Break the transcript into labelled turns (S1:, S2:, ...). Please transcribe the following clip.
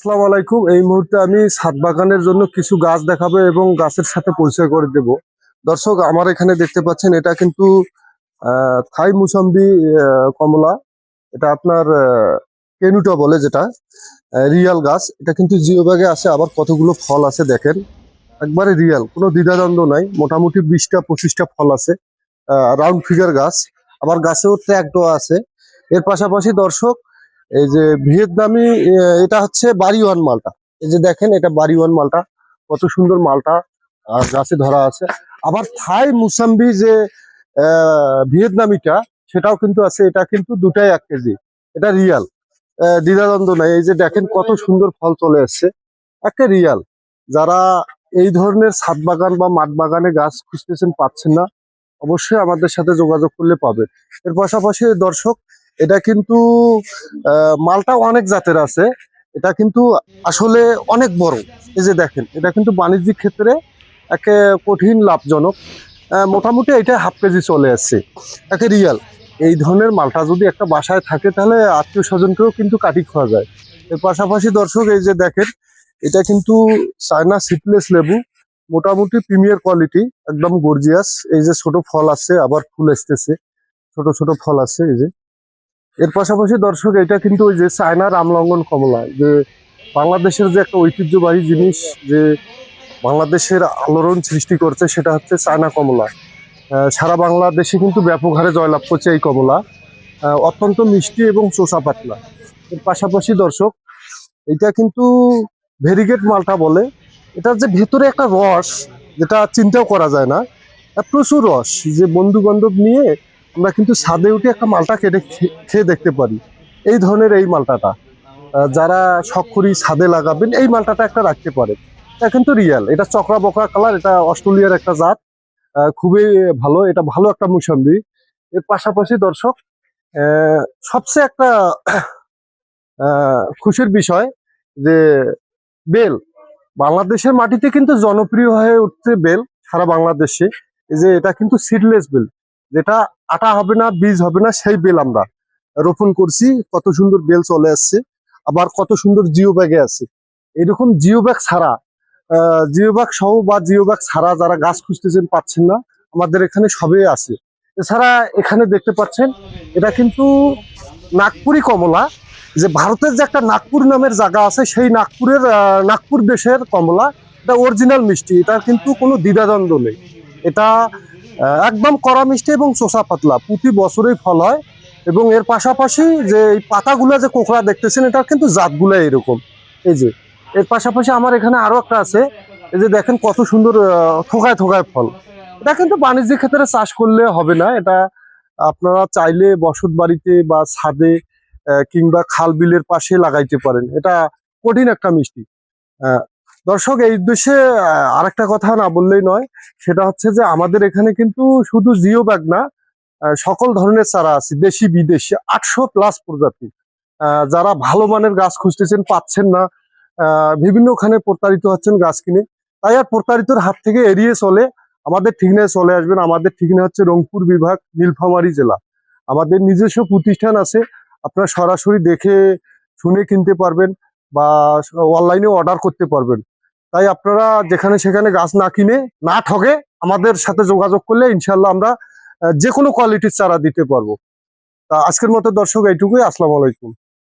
S1: আসসালামু আলাইকুম। এই মুহূর্তে আমি ছাদ বাগানের জন্য কিছু গাছ দেখাবো এবং গাছের সাথে পরিচয় করে দেব। দর্শক, আমার এখানে দেখতে পাচ্ছেন, এটা কিন্তু থাই মুসাম্বি কমলা। এটা আপনার কেনুটা বলে যেটা রিয়াল গাছ। এটা কিন্তু জিও ব্যাগে আছে আবার কতগুলো ফল আছে দেখেন। একবারে রিয়াল, কোনো দ্বিধাদ্বন্দ্ব নাই। মোটামুটি বিশটা, পঁচিশটা ফল আছে রাউন্ড ফিগার গাছ। আবার গাছেও ট্র্যাক দেওয়া আছে। এর পাশাপাশি দর্শক এই যে ভিয়েতনামি এটা হচ্ছে বাড়িওয়ান মালটা। এই যে দেখেন, এটা বাড়িওয়ান মালটা। কত সুন্দর মালটা গাছে ধরা আছে। আবার থাই মুসাম্বি যে ভিয়েতনামিটা, সেটাও কিন্তু আছে। এটা কিন্তু দুটাই এক কেজি। এটা রিয়াল। দ্বিধাদ্বন্দ্ব নাই। এই যে দেখেন, কত সুন্দর ফল চলে এসছে। একটা রিয়াল। যারা এই ধরনের ছাদ বাগান বা মাঠ বাগানে গাছ খুঁজতেছেন পাচ্ছেন না, অবশ্যই আমাদের সাথে যোগাযোগ করলে পাবেন এর পাশাপাশি দর্শক এটা কিন্তু মালটা অনেক জাতের আছে। এটা কিন্তু আসলে অনেক বড়। এই যে দেখেন, এটা কিন্তু বাণিজ্যিক ক্ষেত্রে একে কঠিন, লাভজনক। মোটামুটি এটা হাফ কেজি চলে আসছে। একে রিয়াল। এই ধরনের মালটা যদি একটা বাসায় থাকে, তাহলে আত্মীয় স্বজনকেও কিন্তু কাটি খাওয়া যায়। এর পাশাপাশি দর্শক, এই যে দেখেন, এটা কিন্তু চায়না সিটলেস লেবু। মোটামুটি প্রিমিয়ার কোয়ালিটি, একদম গর্জিয়াস এই যে ছোট ফল আছে, আবার ফুল আসতেছে ছোট ছোট ফল আছে, এই যে। এর পাশাপাশি দর্শক, এটা কিন্তু ওই যে চায়না রামলঙ্গন কমলা, যে বাংলাদেশের যে একটা ঐতিহ্যবাহী জিনিস, যে বাংলাদেশের আলোড়ন সৃষ্টি করছে, সেটা হচ্ছে চায়না কমলা। সারা বাংলাদেশে কিন্তু ব্যাপক হারে জয়লাভ করছে এই কমলা। অত্যন্ত মিষ্টি এবং চোষা পাতলা। এর পাশাপাশি দর্শক, এটা কিন্তু ভেরিগেট মালটা বলে, এটার যে ভেতরে একটা রস, যেটা চিন্তাও করা যায় না প্রচুর রস, যে বন্ধু বান্ধব নিয়ে আমরা কিন্তু ছাদে উঠে একটা মালটা কেটে খেয়ে দেখতে পারি। এই ধরনের এই মালটাটা। যারা শখ করি ছাদে লাগাবেন, এই মালটাটা একটা রাখতে পারে এটা কিন্তু রিয়াল এটা চকরা বকরা কালার এটা অস্ট্রেলিয়ার একটা জাত। খুবই ভালো, এটা ভালো একটা মুসাম্বি। এর পাশাপাশি দর্শক সবচেয়ে একটা খুশির বিষয় যে বেল। বাংলাদেশের মাটিতে কিন্তু জনপ্রিয় হয়ে উঠছে বেল, সারা বাংলাদেশে। যে এটা কিন্তু সিডলেস বেল। যেটা আটা হবে না, বীজ হবে না, সেই বেল আমরা রোপণ করছি। কত সুন্দর বেল চলে আসছে। আবার কত সুন্দর জিও ব্যাগে আছে। এরকম জিও ব্যাগ ছাড়া জিও ব্যাগ সহ বা জিও ব্যাগ ছাড়া যারা গাছ খুঁজতেছেন পাচ্ছেন না, আমাদের এখানে সবই আছে। এছাড়া এখানে দেখতে পাচ্ছেন, এটা কিন্তু নাগপুরি কমলা। যে ভারতের যে একটা নাগপুর নামের জায়গা আছে, সেই নাগপুরের নাগপুর দেশের কমলা। এটা অরিজিনাল মিষ্টি, এটা কিন্তু কোনো দ্বিধাদ্বন্দ্ব নেই। এটা একদম কড়া মিষ্টি এবং চোষা পাতলা। প্রতি বছরই ফল হয় এবং এর পাশাপাশি যে এই পাতাগুলো যে কোকড়া দেখতেছেন এটা কিন্তু জাতগুলো এরকম। এই যে, এর পাশাপাশি আমার এখানে আরও একটা আছে। এই যে দেখেন কত সুন্দর থোকায় থোকায় ফল। এটা কিন্তু বাণিজ্যিক ক্ষেত্রে চাষ করলে হবে না। এটা আপনারা চাইলে বসত বাড়িতে বা ছাদে কিংবা খাল বিলের পাশে লাগাইতে পারেন। এটা কঠিন একটা মিষ্টি। দর্শক এই উদ্দেশ্যে আরেকটা কথা না বললেই নয়। সেটা হচ্ছে যে আমাদের এখানে কিন্তু শুধু জিও ব্যাগ না সকল ধরনের চারা আছে দেশি বিদেশি আটশো প্লাস প্রজাতি। যারা ভালো মানের গাছ খুঁজতেছেন পাচ্ছেন না আহ, বিভিন্নখানে প্রতারিত হচ্ছেন গাছ কিনে। তাই আর প্রতারিতর হাত থেকে এড়িয়ে চলে আমাদের ঠিকানায় চলে আসবেন। আমাদের ঠিকানা হচ্ছে রংপুর বিভাগ নীলফামারী জেলা। আমাদের নিজস্ব প্রতিষ্ঠান আছে আপনারা সরাসরি দেখে শুনে কিনতে পারবেন বা অনলাইনে অর্ডার করতে পারবেন। তাই আপনারা যেখানে সেখানে গাছ না কিনে, না ঠকে আমাদের সাথে যোগাযোগ করলে ইনশাল্লাহ আমরা যে কোনো কোয়ালিটির চারা দিতে পারব। তা আজকের মতো দর্শক এইটুকুই, আসসালামু আলাইকুম।